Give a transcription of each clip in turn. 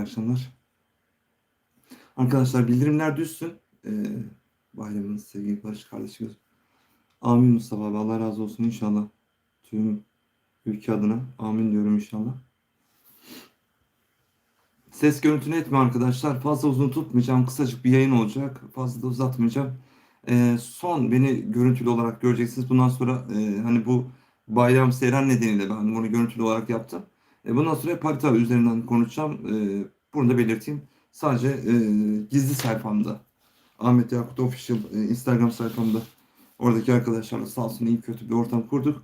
hayırlı akşamlar. Arkadaşlar bildirimler düşsün. Ee, bayramınız sevgili Barış kardeşimiz. Amin Mustafa abi. Allah razı olsun inşallah. Tüm ülke adına. Amin diyorum inşallah. Ses görüntünü etme arkadaşlar. Fazla uzun tutmayacağım. Kısacık bir yayın olacak. Fazla da uzatmayacağım. Ee, son beni görüntülü olarak göreceksiniz. Bundan sonra e, hani bu bayram seyran nedeniyle ben bunu görüntülü olarak yaptım. E, bundan sonra hep harita üzerinden konuşacağım. E, bunu da belirteyim. Sadece e, gizli sayfamda Ahmet Yakut Official e, Instagram sayfamda oradaki arkadaşlarla sağ olsun iyi kötü bir ortam kurduk.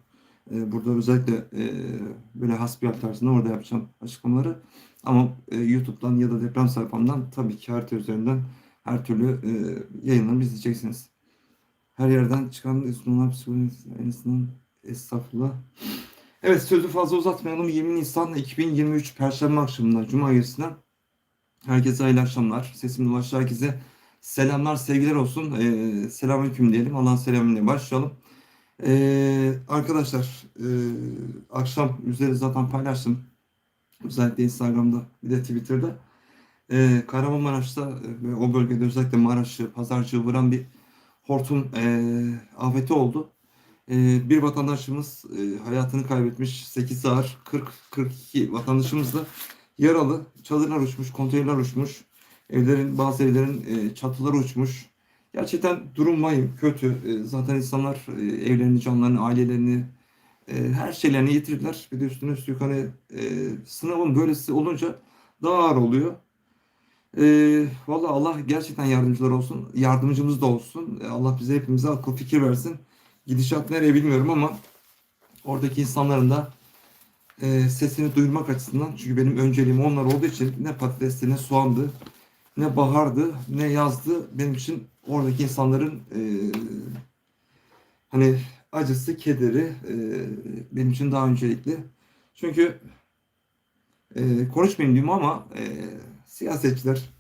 E, burada özellikle e, böyle hasbihal tarzında orada yapacağım açıklamaları. Ama e, YouTube'dan ya da deprem sayfamdan tabii ki harita üzerinden her türlü e, yayınlarımı izleyeceksiniz. Her yerden çıkan Esnaflar Psikolojisi en azından estağfurullah. Evet sözü fazla uzatmayalım. 20 Nisan 2023 Perşembe akşamında Cuma gecesinden herkese hayırlı akşamlar. Sesim ulaştı herkese. Selamlar, sevgiler olsun. Ee, selamünaleyküm diyelim. Allah'ın selamıyla başlayalım. Ee, arkadaşlar e, akşam üzeri zaten paylaştım. Özellikle Instagram'da bir de Twitter'da. Ee, Kahramanmaraş'ta e, ve o bölgede özellikle Maraş'ı, Pazarcığı vuran bir hortum e, afeti oldu. Ee, bir vatandaşımız e, hayatını kaybetmiş. 8 ağır 40-42 vatandaşımız da yaralı. Çadırlar uçmuş, konteynerler uçmuş. Evlerin, bazı evlerin e, çatıları uçmuş. Gerçekten durum vahim, kötü. E, zaten insanlar evlerini, canlarını, ailelerini, her şeylerini yitirdiler. Bir de üstüne üstlük hani sınavın böylesi olunca daha ağır oluyor. E, Valla Allah gerçekten yardımcılar olsun. Yardımcımız da olsun. Allah bize hepimize akıl fikir versin. Gidişat nereye bilmiyorum ama oradaki insanların da e, sesini duyurmak açısından çünkü benim önceliğim onlar olduğu için ne patatesti ne soğandı ne bahardı ne yazdı benim için oradaki insanların e, hani acısı kederi e, benim için daha öncelikli. Çünkü e, konuşmayayım diyeyim ama e, siyasetçiler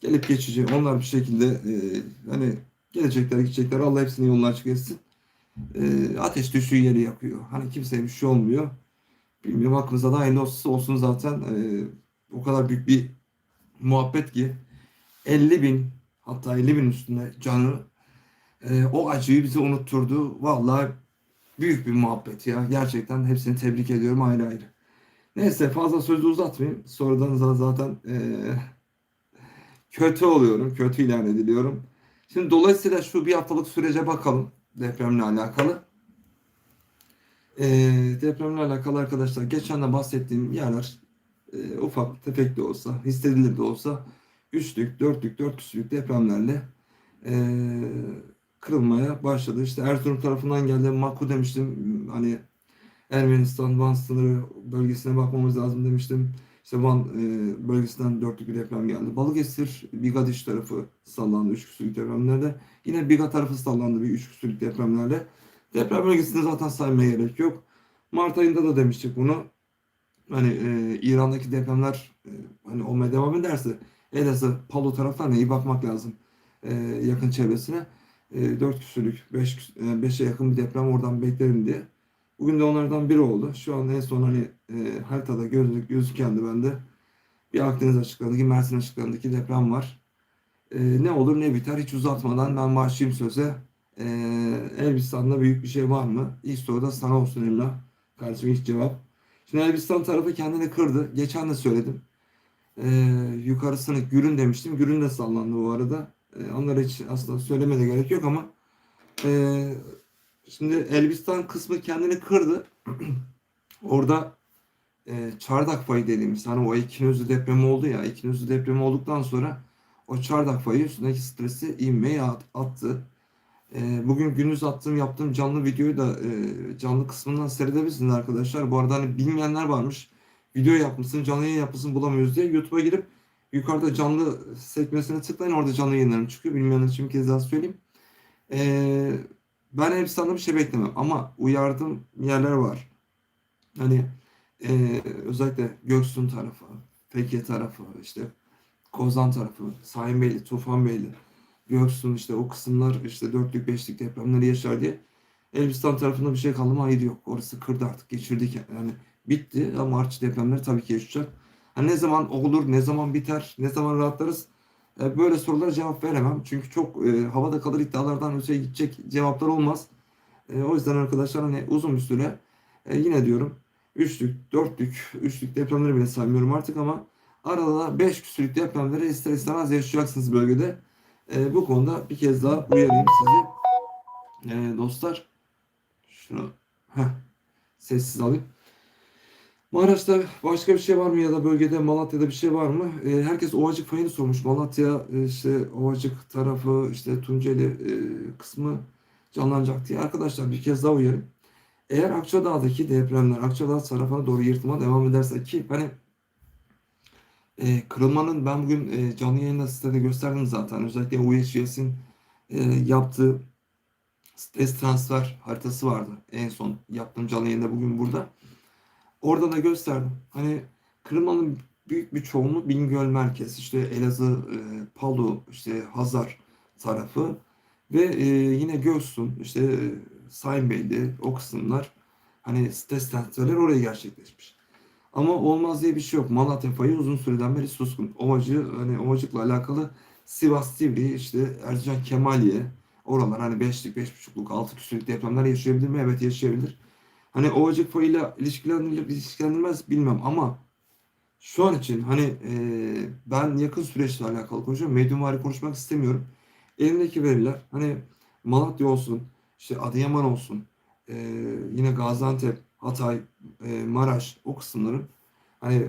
gelip geçici onlar bir şekilde e, hani gelecekler gidecekler Allah hepsini yolunu açık etsin e, ateş düştüğü yeri yakıyor. Hani kimseye bir şey olmuyor. Bilmiyorum aklınıza da aynı olsun, olsun zaten. E, o kadar büyük bir muhabbet ki 50 bin hatta 50 bin üstünde canı e, o acıyı bize unutturdu. Vallahi büyük bir muhabbet ya. Gerçekten hepsini tebrik ediyorum ayrı ayrı. Neyse fazla sözü uzatmayayım. Sonradan zaten e, kötü oluyorum. Kötü ilan ediliyorum. Şimdi dolayısıyla şu bir haftalık sürece bakalım depremle alakalı. E, depremle alakalı arkadaşlar geçen de bahsettiğim yerler e, ufak tefek de olsa hissedilir de olsa üçlük, dörtlük, dört küsürlük depremlerle e, kırılmaya başladı. İşte Erzurum tarafından geldi. Maku demiştim. Hani Ermenistan Van sınırı bölgesine bakmamız lazım demiştim. İşte Van e, bölgesinden dörtlük bir deprem geldi. Balıkesir, Bigadiş tarafı sallandı üç küsürlük depremlerde. Yine Biga tarafı sallandı bir üç küsürlük depremlerle. Deprem bölgesinde zaten saymaya gerek yok. Mart ayında da demiştik bunu. Hani e, İran'daki depremler e, hani olmaya devam ederse Elazığ, Palu taraflarına iyi bakmak lazım. E, yakın çevresine. E, 4 küsürlük, 5 5'e yakın bir deprem oradan beklerim diye. Bugün de onlardan biri oldu. Şu an en son hani e, haritada gözlük gözükendi bende. Bir Akdeniz açıklarındaki, Mersin açıklarındaki deprem var. E, ne olur ne biter hiç uzatmadan ben başlayayım söze. E, Elbistan'da büyük bir şey var mı? İlk soru da sana olsun Emrah. Kardeşim ilk cevap. Şimdi Elbistan tarafı kendini kırdı. Geçen de söyledim. E, yukarısını Gürün demiştim. Gürün de sallandı bu arada. E, onlara hiç aslında söylemede gerek yok ama e, Şimdi Elbistan kısmı kendini kırdı. Orada e, çardak fayı dediğimiz hani o ikinözlü depremi oldu ya ikinözlü depremi olduktan sonra o çardak fayı üstündeki stresi inmeye at, attı. E, bugün gündüz attığım yaptığım canlı videoyu da e, canlı kısmından seyredebilirsiniz arkadaşlar. Bu arada hani bilmeyenler varmış. Video yapmışsın, canlı yayın yapmışsın bulamıyoruz diye YouTube'a girip yukarıda canlı sekmesine tıklayın orada canlı yayınlarım çıkıyor. Bilmeyenler için bir kez daha söyleyeyim. Eee ben Elbistan'da bir şey beklemem ama uyardığım yerler var. Hani e, özellikle Göksun tarafı, Fethiye tarafı, işte Kozan tarafı, Sayınbeyli, Tufanbeyli, Göksun işte o kısımlar işte dörtlük beşlik depremleri yaşar diye Elbistan tarafında bir şey kaldı mı hayır yok. Orası kırdı artık geçirdik yani bitti ama Març depremleri tabii ki yaşayacak. Hani ne zaman olur, ne zaman biter, ne zaman rahatlarız? E, böyle sorulara cevap veremem. Çünkü çok e, havada kalır iddialardan öteye gidecek cevaplar olmaz. E, o yüzden arkadaşlar hani uzun bir süre e, yine diyorum üçlük, dörtlük, üçlük depremleri bile saymıyorum artık ama arada beş küsürlük depremleri ister istemez yaşayacaksınız bölgede. Bu konuda bir kez daha uyarayım sizi. Dostlar şunu heh, sessiz alayım. Maraş'ta başka bir şey var mı ya da bölgede Malatya'da bir şey var mı? E, herkes Ovacık fayını sormuş. Malatya e, işte Ovacık tarafı işte Tunceli e, kısmı canlanacak diye. Arkadaşlar bir kez daha uyarayım. Eğer Akçadağ'daki depremler Akçadağ tarafına doğru yırtma devam ederse ki hani e, kırılmanın ben bugün e, canlı yayında size de gösterdim zaten. Özellikle UHGS'in e, yaptığı stres transfer haritası vardı. En son yaptığım canlı yayında bugün burada. Orada da gösterdim. Hani kırılmanın büyük bir çoğunluğu Bingöl merkez, işte Elazığ, e, Palu, işte Hazar tarafı ve e, yine Göksun, işte e, Sayınbeyli o kısımlar hani stres transferler oraya gerçekleşmiş. Ama olmaz diye bir şey yok. Malatya fayı uzun süreden beri suskun. Ovacı, hani Ovacık'la alakalı Sivas, Divri, işte Erzincan, Kemaliye, oralar hani 5'lik, 5.5'luk, 6 küsürlük depremler yaşayabilir mi? Evet yaşayabilir. Hani Ovacık fayıyla ilişkilendirilir, ilişkilendirmez bilmem ama şu an için hani e, ben yakın süreçle alakalı konuşuyorum. Medyumvari konuşmak istemiyorum. Elimdeki veriler hani Malatya olsun, işte Adıyaman olsun, e, yine Gaziantep, Hatay, e, Maraş o kısımların hani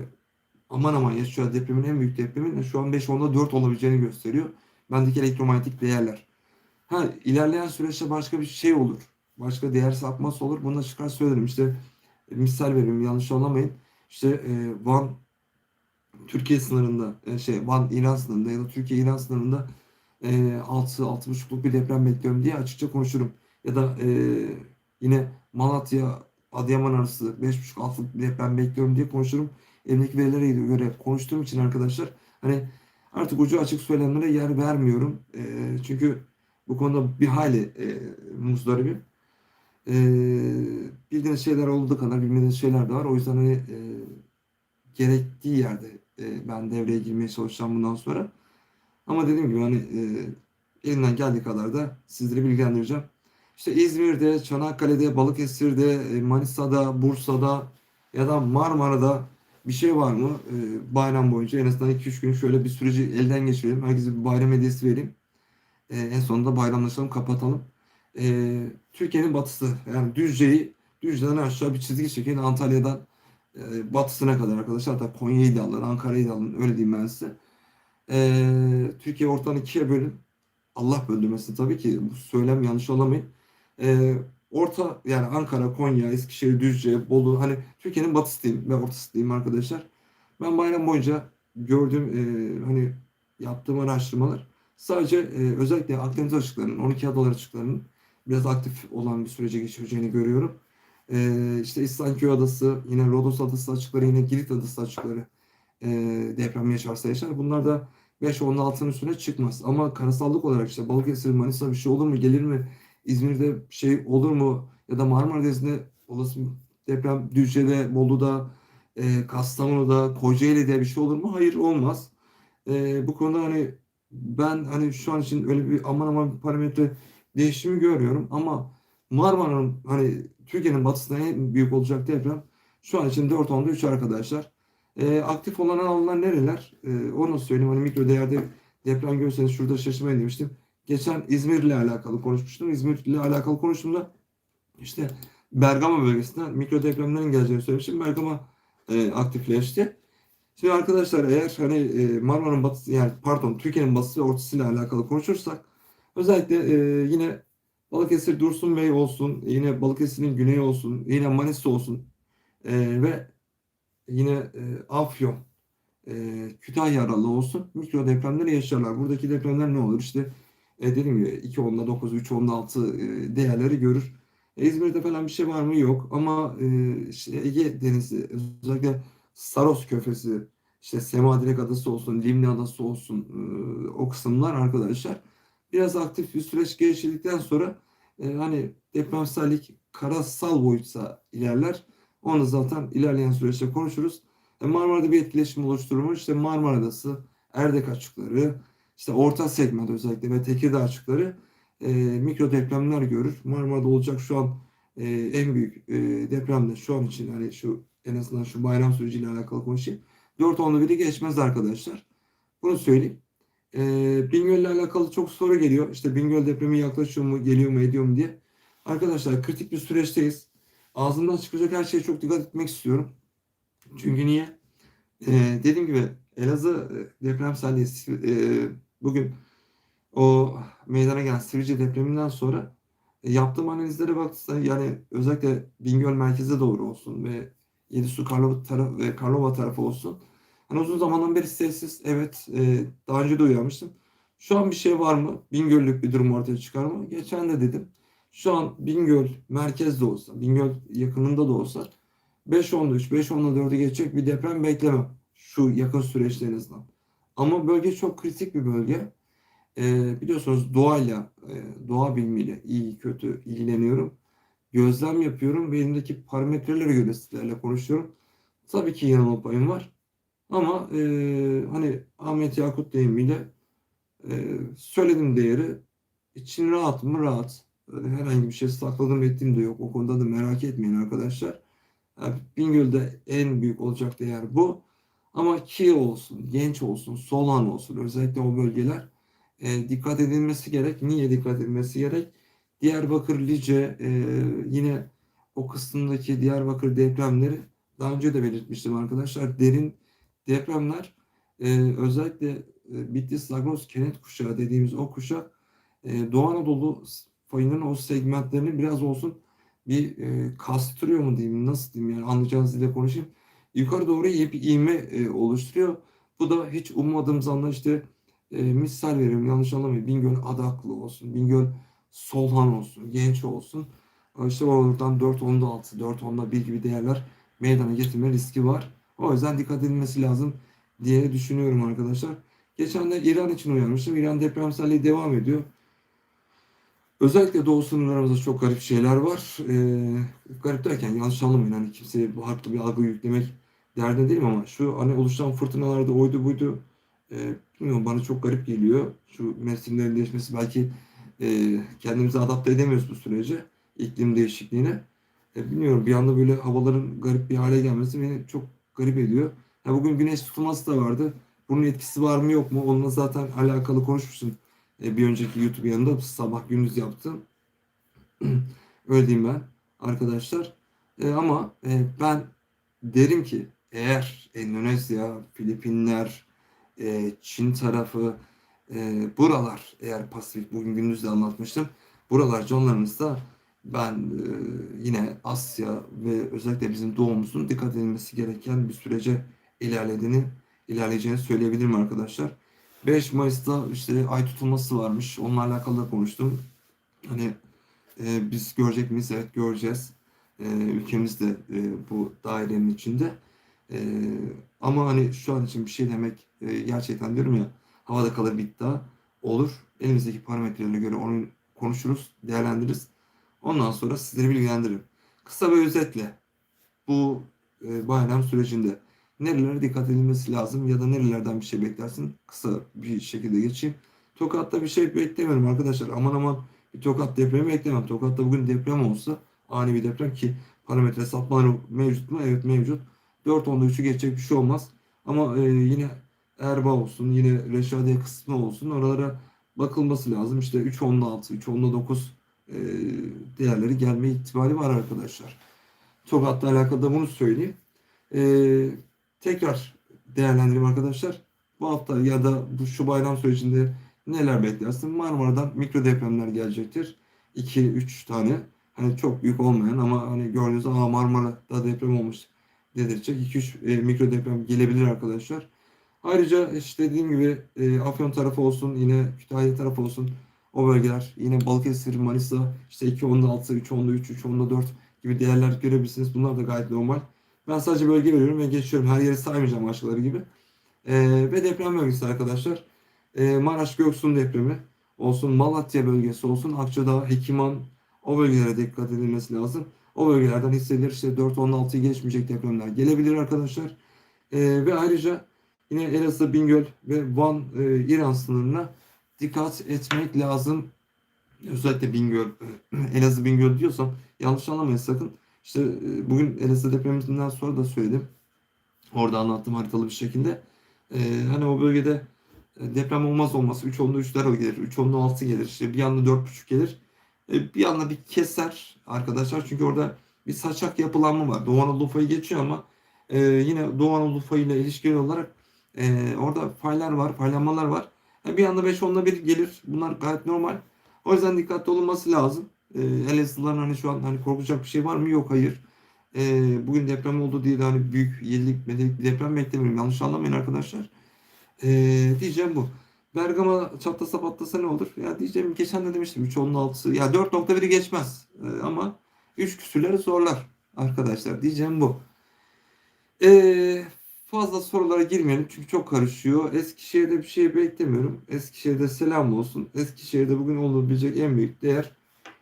aman aman yaşayacağı depremin en büyük depremin şu an 5-10'da 4 olabileceğini gösteriyor. Bendeki elektromanyetik değerler. Ha ilerleyen süreçte başka bir şey olur. Başka değer sapması olur. Bunu çıkar söylerim. İşte e, misal vereyim yanlış anlamayın. İşte e, Van Türkiye sınırında e, şey Van İran sınırında ya da Türkiye İran sınırında e, 6 6,5'luk bir deprem bekliyorum diye açıkça konuşurum. Ya da e, yine Malatya Adıyaman arası 5,5-6'lık bir deprem bekliyorum diye konuşurum. Elimdeki verilere göre konuştuğum için arkadaşlar hani artık ucu açık söylemlere yer vermiyorum. E, çünkü bu konuda bir hayli e, muzdaribim. E, bildiğiniz şeyler olduğu kadar bilmediğiniz şeyler de var. O yüzden hani e, gerektiği yerde e, ben devreye girmeye çalışacağım bundan sonra. Ama dediğim gibi hani e, elimden geldiği kadar da sizleri bilgilendireceğim. İşte İzmir'de, Çanakkale'de, Balıkesir'de, e, Manisa'da, Bursa'da ya da Marmara'da bir şey var mı? E, bayram boyunca en azından 2-3 gün şöyle bir süreci elden geçirelim. Herkese bir bayram hediyesi vereyim. E, en sonunda bayramlaşalım, kapatalım. E, Türkiye'nin batısı yani Düzce'yi Düzce'den aşağı bir çizgi çekin Antalya'dan e, batısına kadar arkadaşlar. Hatta Konya'yı da alın, Ankara'yı da alın. Öyle diyeyim ben size. E, Türkiye ortadan ikiye bölün. Allah böldürmesin tabii ki. Bu söylem yanlış olamayın. E, orta yani Ankara, Konya, Eskişehir, Düzce, Bolu hani Türkiye'nin batısı diyeyim ve ortası diyeyim arkadaşlar. Ben bayram boyunca gördüğüm e, hani yaptığım araştırmalar sadece e, özellikle Akdeniz açıklarının 12 adalar açıklarının biraz aktif olan bir sürece geçireceğini görüyorum. E, işte İslanköy Adası, yine Rodos Adası açıkları, yine Girit Adası açıkları e, deprem yaşarsa yaşar. Bunlar da 5-10'un altının üstüne çıkmaz. Ama karasallık olarak işte Balıkesir, Manisa bir şey olur mu, gelir mi? İzmir'de şey olur mu? Ya da Marmara Denizi'nde olası deprem Düzce'de, Bolu'da, e, Kastamonu'da, Kocaeli'de bir şey olur mu? Hayır olmaz. E, bu konuda hani ben hani şu an için öyle bir aman aman parametre değişimi görüyorum ama Marmara'nın hani Türkiye'nin batısında en büyük olacak deprem şu an için 4.10'da 3 arkadaşlar. E, aktif olan alanlar nereler? E, onu söyleyeyim. Hani mikro değerde deprem görürseniz şurada şaşırmayın demiştim. Geçen İzmir ile alakalı konuşmuştum. İzmir ile alakalı konuştuğumda işte Bergama bölgesinden mikro depremlerin geleceğini söylemiştim. Bergama e, aktifleşti. Şimdi arkadaşlar eğer hani e, Marmara'nın batısı yani pardon Türkiye'nin batısı ve ortasıyla alakalı konuşursak özellikle e, yine Balıkesir Dursun Bey olsun, yine Balıkesir'in güneyi olsun, yine Manisa olsun e, ve yine e, Afyon, e, Kütahya aralığı olsun mikro depremleri yaşarlar. Buradaki depremler ne olur? İşte e, dediğim gibi 2.10'da 9, 3.10'da 6 e, değerleri görür. E, İzmir'de falan bir şey var mı? Yok. Ama e, işte Ege Denizi, özellikle Saros Körfezi, işte Semadirek Adası olsun, Limni Adası olsun e, o kısımlar arkadaşlar biraz aktif bir süreç geçirdikten sonra e, hani depremsellik karasal boyutsa ilerler. Onu zaten ilerleyen süreçte konuşuruz. E, Marmara'da bir etkileşim oluşturmuş. İşte Marmara Adası, Erdek açıkları, işte orta segment özellikle ve Tekirdağ açıkları e, mikro depremler görür. Marmara'da olacak şu an e, en büyük e, deprem de şu an için hani şu en azından şu bayram süreciyle alakalı konuşayım. 4.11'i geçmez arkadaşlar. Bunu söyleyeyim. E, Bingöl ile alakalı çok soru geliyor. İşte Bingöl depremi yaklaşıyor mu, geliyor mu, ediyor mu diye. Arkadaşlar kritik bir süreçteyiz. Ağzımdan çıkacak her şeye çok dikkat etmek istiyorum. Çünkü niye? E, dediğim gibi Elazığ e, depremselliği e, bugün o meydana gelen Sivrice depreminden sonra e, yaptığım analizlere baktığımda yani özellikle Bingöl merkeze doğru olsun ve Yedisu Karlova tarafı ve Karlova tarafı olsun. Hani uzun zamandan beri sessiz. Evet, e, daha önce de uyarmıştım. Şu an bir şey var mı? Bingöllük bir durum ortaya çıkar mı? Geçen de dedim. Şu an Bingöl merkezde olsa, Bingöl yakınında da olsa 5.10'da 3, 5.10'da 4'ü geçecek bir deprem beklemem. Şu yakın süreçte. Ama bölge çok kritik bir bölge. Ee, biliyorsunuz doğayla, e, doğa bilimiyle iyi kötü ilgileniyorum. Gözlem yapıyorum ve elimdeki parametrelere göre sizlerle konuşuyorum. Tabii ki yanılma payım var. Ama e, hani Ahmet Yakut deyimiyle e, söyledim değeri. İçin rahat mı? Rahat. Herhangi bir şey sakladım ettiğim de yok. O konuda da merak etmeyin arkadaşlar. Yani Bingöl'de en büyük olacak değer bu. Ama ki olsun, genç olsun, Solan olsun özellikle o bölgeler e, dikkat edilmesi gerek. Niye dikkat edilmesi gerek? Diyarbakır, Lice e, yine o kısımdaki Diyarbakır depremleri daha önce de belirtmiştim arkadaşlar. Derin depremler e, özellikle e, Bitlis, Zagros, Kenet kuşağı dediğimiz o kuşak e, Doğu Anadolu fayının o segmentlerini biraz olsun bir e, kastırıyor mu diyeyim, nasıl diyeyim yani anlayacağınız dile konuşayım. Yukarı doğru iyi bir ivme e, oluşturuyor. Bu da hiç ummadığımız anda işte e, misal veriyorum yanlış anlamayın. Bingöl Adaklı olsun, Bingöl Solhan olsun, Genç olsun. İşte oradan 4 10'da 6, 4 10'da 1 gibi değerler meydana getirme riski var. O yüzden dikkat edilmesi lazım diye düşünüyorum arkadaşlar. Geçen de İran için uyarmıştım. İran depremselliği devam ediyor. Özellikle doğu sınırlarımızda çok garip şeyler var. Ee, garip derken yanlış anlamayın. Hani kimseye farklı bir algı yüklemek derdinde değilim ama şu hani oluşan fırtınalarda oydu buydu e, bilmiyorum bana çok garip geliyor. Şu mevsimlerin değişmesi belki e, kendimizi adapte edemiyoruz bu sürece. iklim değişikliğine. E, bilmiyorum bir anda böyle havaların garip bir hale gelmesi beni çok garip ediyor. Ya bugün güneş tutulması da vardı. Bunun etkisi var mı yok mu? Onunla zaten alakalı konuşmuşsun. E, bir önceki YouTube yanında sabah gündüz yaptım. Öyle diyeyim ben arkadaşlar. E, ama e, ben derim ki eğer Endonezya, Filipinler, e, Çin tarafı, e, buralar eğer Pasifik bugün gündüz de anlatmıştım. Buralar canlarımızda ben e, yine Asya ve özellikle bizim doğumuzun dikkat edilmesi gereken bir sürece ilerlediğini ilerleyeceğini söyleyebilirim arkadaşlar. 5 Mayıs'ta işte ay tutulması varmış. Onunla alakalı da konuştum. Hani e, biz görecek miyiz? Evet göreceğiz. E, ülkemiz de e, bu dairenin içinde. E, ama hani şu an için bir şey demek e, gerçekten diyorum ya havada kalır bir iddia olur. Elimizdeki parametrelere göre onu konuşuruz, değerlendiririz. Ondan sonra sizleri bilgilendiririm. Kısa ve özetle bu e, bayram sürecinde nerelere dikkat edilmesi lazım ya da nerelerden bir şey beklersin? Kısa bir şekilde geçeyim. Tokat'ta bir şey beklemiyorum arkadaşlar. Aman aman bir Tokat depremi beklemem. Tokat'ta bugün deprem olsa ani bir deprem ki parametre sapmaları mevcut mu? Evet mevcut. 4.10'da 3'ü geçecek bir şey olmaz. Ama e, yine Erba olsun, yine Reşadiye kısmı olsun oralara bakılması lazım. İşte 3.10'da 6, 3.10'da 9 e, değerleri gelme ihtimali var arkadaşlar. Tokat'la alakalı da bunu söyleyeyim. E, tekrar değerlendirelim arkadaşlar. Bu hafta ya da bu şu bayram sürecinde neler beklersin? Marmara'dan mikro depremler gelecektir. 2-3 tane. Hani çok büyük olmayan ama hani gördüğünüz aa Marmara'da deprem olmuş dedirecek 2-3 e, mikro deprem gelebilir arkadaşlar. Ayrıca işte dediğim gibi e, Afyon tarafı olsun yine Kütahya tarafı olsun o bölgeler yine Balıkesir, Manisa işte 2.10'da 6, 3.10'da 3, 3.10'da 4 gibi değerler görebilirsiniz. Bunlar da gayet normal. Ben sadece bölge veriyorum ve geçiyorum. Her yeri saymayacağım başkaları gibi. E, ve deprem bölgesi arkadaşlar. E, Maraş Göksun depremi olsun, Malatya bölgesi olsun, Akçadağ, Hekiman o bölgelere dikkat edilmesi lazım. O bölgelerden hissedilir işte 4-16'yı geçmeyecek depremler gelebilir arkadaşlar. E, ve ayrıca yine Elazığ, Bingöl ve Van e, İran sınırına dikkat etmek lazım. Özellikle Bingöl, Elazığ, Bingöl diyorsam yanlış anlamayın sakın. İşte e, bugün Elazığ depreminden sonra da söyledim. Orada anlattım haritalı bir şekilde. E, hani o bölgede e, deprem olmaz olmaz 3 onlu 3'ler gelir, 3 onlu 6 gelir, işte bir anda 4.5 gelir. E, bir anda bir keser arkadaşlar çünkü orada bir saçak yapılanma var. Doğu Anadolu fayı geçiyor ama e, yine Doğu Anadolu fayı ile ilişkili olarak e, orada faylar var, faylanmalar var. E, bir anda 5 onla bir gelir. Bunlar gayet normal. O yüzden dikkatli olunması lazım. E, Elazığlıların hani şu an hani korkacak bir şey var mı? Yok hayır. E, bugün deprem oldu diye de hani büyük 7'lik medelik bir deprem beklemiyorum. Yanlış anlamayın arkadaşlar. E, diyeceğim bu. Bergama çatlasa patlasa ne olur? Ya diyeceğim geçen de demiştim 3 10'un 6'sı. Ya 4.1'i geçmez. E, ama 3 küsürleri zorlar arkadaşlar. Diyeceğim bu. E, fazla sorulara girmeyelim çünkü çok karışıyor. Eskişehir'de bir şey beklemiyorum. Eskişehir'de selam olsun. Eskişehir'de bugün olabilecek en büyük değer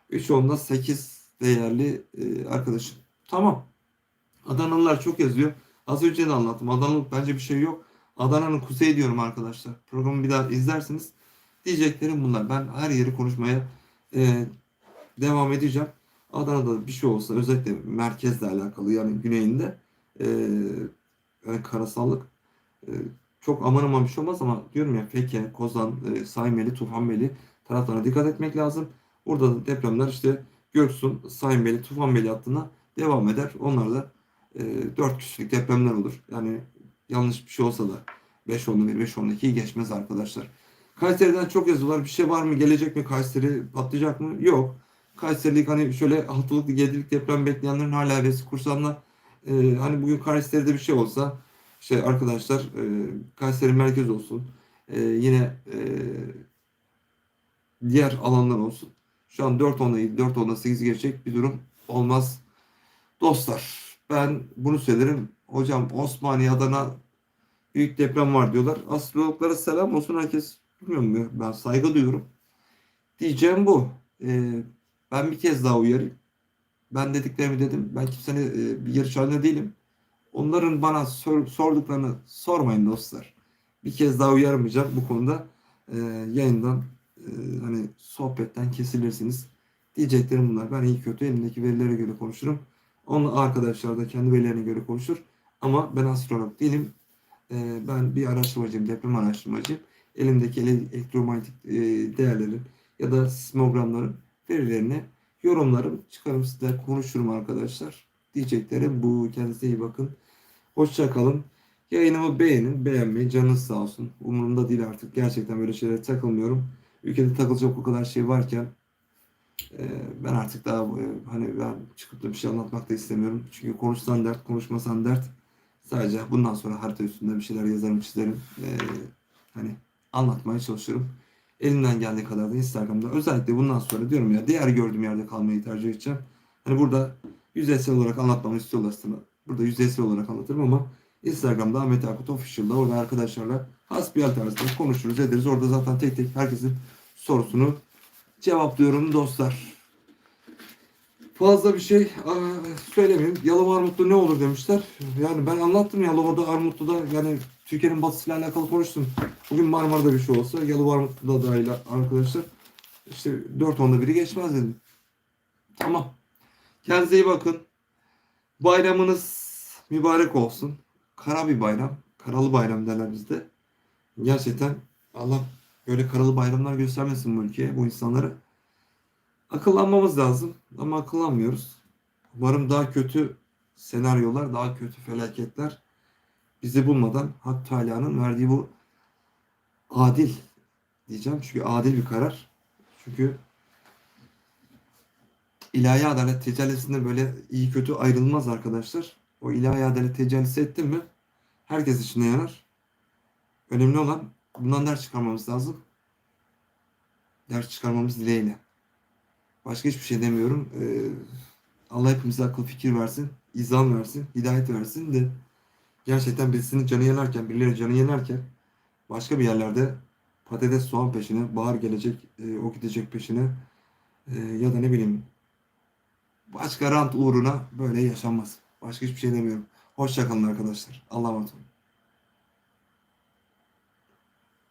3 onda 8 değerli e, arkadaşım. Tamam. Adanalılar çok yazıyor. Az önce de anlattım. Adanalık bence bir şey yok. Adana'nın kuzeyi diyorum arkadaşlar. Programı bir daha izlersiniz. Diyeceklerim bunlar. Ben her yeri konuşmaya e, devam edeceğim. Adana'da bir şey olsa özellikle merkezle alakalı yani güneyinde e, yani karasallık e, çok aman aman bir şey olmaz ama diyorum ya Feke, Kozan, e, Saymeli, Tufanbeli taraflarına dikkat etmek lazım. Burada da depremler işte Göksun, Saymeli, Tufanbeli hattına devam eder. Onlar da e, 4 kişilik depremler olur. Yani yanlış bir şey olsa da 5 onlu 1, 5 onlu 2'yi geçmez arkadaşlar. Kayseri'den çok yazıyorlar. Bir şey var mı? Gelecek mi? Kayseri patlayacak mı? Yok. Kayseri'lik hani şöyle haftalık, yedilik deprem bekleyenlerin hala hevesi kursanla e, hani bugün Kayseri'de bir şey olsa işte arkadaşlar e, Kayseri merkez olsun. E, yine e, diğer alanlar olsun. Şu an 4 onda 7, 4 onda 8 geçecek bir durum olmaz. Dostlar ben bunu söylerim. Hocam Osmaniye Adana büyük deprem var diyorlar. Astrologlara selam olsun herkes bilmiyorum ben saygı duyuyorum. Diyeceğim bu. Ee, ben bir kez daha uyarayım. Ben dediklerimi dedim. Ben kimsenin e, bir yarış halinde değilim. Onların bana sor, sorduklarını sormayın dostlar. Bir kez daha uyarmayacağım bu konuda. E, yayından e, hani sohbetten kesilirsiniz. Diyeceklerim bunlar. Ben iyi kötü elimdeki verilere göre konuşurum. Onun arkadaşlar da kendi verilerine göre konuşur. Ama ben astrolog değilim. E, ben bir araştırmacıyım, deprem araştırmacıyım. Elimdeki elektromanyetik e, değerlerin ya da sismogramların verilerini yorumlarım. Çıkarım sizle konuşurum arkadaşlar. Diyeceklerim bu. Kendinize iyi bakın. Hoşça kalın. Yayınımı beğenin, beğenmeyin. Canınız sağ olsun. Umurumda değil artık. Gerçekten böyle şeylere takılmıyorum. Ülkede takılacak o kadar şey varken e, ben artık daha e, hani ben çıkıp da bir şey anlatmak da istemiyorum. Çünkü konuşsan dert, konuşmasan dert. Sadece bundan sonra harita üstünde bir şeyler yazarım, çizerim. E, hani anlatmaya çalışıyorum. Elimden geldiği kadar da Instagram'da özellikle bundan sonra diyorum ya diğer gördüğüm yerde kalmayı tercih edeceğim. Hani burada yüzeysel olarak anlatmamı istiyorlarsa burada yüzeysel olarak anlatırım ama Instagram'da Ahmet Akut Official'da orada arkadaşlarla hasbihal tarzında konuşuruz ederiz. Orada zaten tek tek herkesin sorusunu cevaplıyorum dostlar. Fazla bir şey söylemeyeyim. Yalova Armutlu ne olur demişler. Yani ben anlattım Yalova'da Armutlu'da yani Türkiye'nin batısıyla alakalı konuştum. Bugün Marmara'da bir şey olsa Yalova Armutlu'da dahil arkadaşlar. İşte 4 onda biri geçmez dedim. Tamam. Kendinize iyi bakın. Bayramınız mübarek olsun. Kara bir bayram. Karalı bayram derler bizde. Gerçekten Allah böyle karalı bayramlar göstermesin bu ülkeye, bu insanlara. Akıllanmamız lazım ama akıllanmıyoruz. Umarım daha kötü senaryolar, daha kötü felaketler bizi bulmadan Hak Teala'nın verdiği bu adil diyeceğim. Çünkü adil bir karar. Çünkü ilahi adalet tecellisinde böyle iyi kötü ayrılmaz arkadaşlar. O ilahi adalet tecellisi etti mi herkes içine yarar. Önemli olan bundan ders çıkarmamız lazım. Ders çıkarmamız dileğiyle. Başka hiçbir şey demiyorum. Ee, Allah hepimize akıl fikir versin, izan versin, hidayet versin de gerçekten birisinin canı yanarken, birileri canı yanarken başka bir yerlerde patates soğan peşine, bahar gelecek, e, o gidecek peşine e, ya da ne bileyim başka rant uğruna böyle yaşanmaz. Başka hiçbir şey demiyorum. Hoşçakalın arkadaşlar. Allah'a emanet olun.